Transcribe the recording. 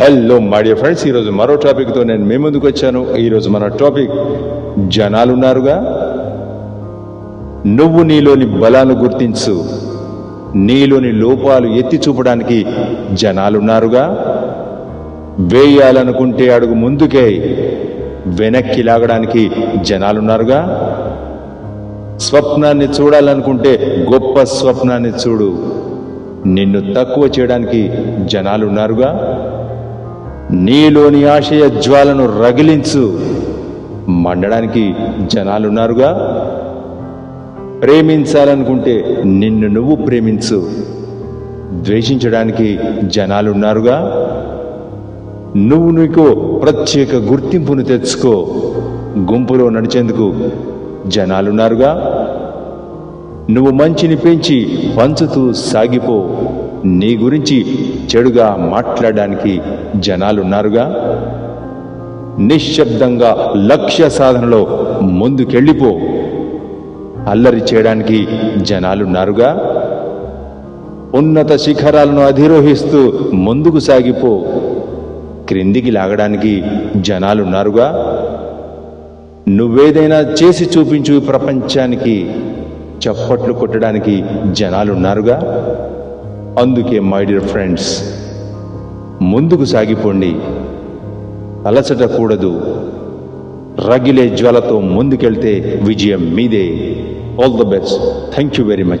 Hello my dear friends ఈరోజు మరో టాపిక్తో నేను మీ ముందుకు వచ్చాను. ఈరోజు మన టాపిక్ జనాలున్నారుగా నువ్వు నీలోని బలాలు గుర్తించు. నీలోని లోపాలు ఎత్తి చూపడానికి జనాలున్నారుగా వేయాలనుకుంటే అడుగు ముందుకే వెనక్కి లాగడానికి జనాలున్నారుగా స్వప్నాన్ని చూడాలనుకుంటే గొప్ప స్వప్నాన్ని చూడు. నిన్ను తక్కువ చేయడానికి జనాలున్నారుగా నీలోని ఆశయ జ్వాలను రగిలించు. మండడానికి జనాలున్నారుగా? ప్రేమించాలనుకుంటే నిన్ను నువ్వు ప్రేమించు. ద్వేషించడానికి జనాలున్నారుగా? నువ్వు నీకు ప్రత్యేక గుర్తింపును తెచ్చుకో. గుంపులో నడిచేందుకు జనాలున్నారుగా? నువ్వు మంచిని పెంచి పంచుతూ సాగిపో. నీ గురించి చెడుగా మాట్లాడడానికి జనాలున్నారుగా? నిశ్శబ్దంగా లక్ష్య సాధనలో ముందుకెళ్ళిపో. అల్లరి చేయడానికి జనాలున్నారుగా? ఉన్నత శిఖరాలను అధిరోహిస్తూ ముందుకు సాగిపో. క్రిందికి లాగడానికి జనాలున్నారుగా? నువ్వేదైనా చేసి చూపించు ప్రపంచానికి చప్పట్లు కొట్టడానికి జనాలున్నారుగా? అందుకే మై డియర్ ఫ్రెండ్స్ ముందుకు సాగిపోండి. అలసటకూడదు. రగిలే జ్వలతో ముందుకెళ్తే విజయం మీదే. All the best thank you very much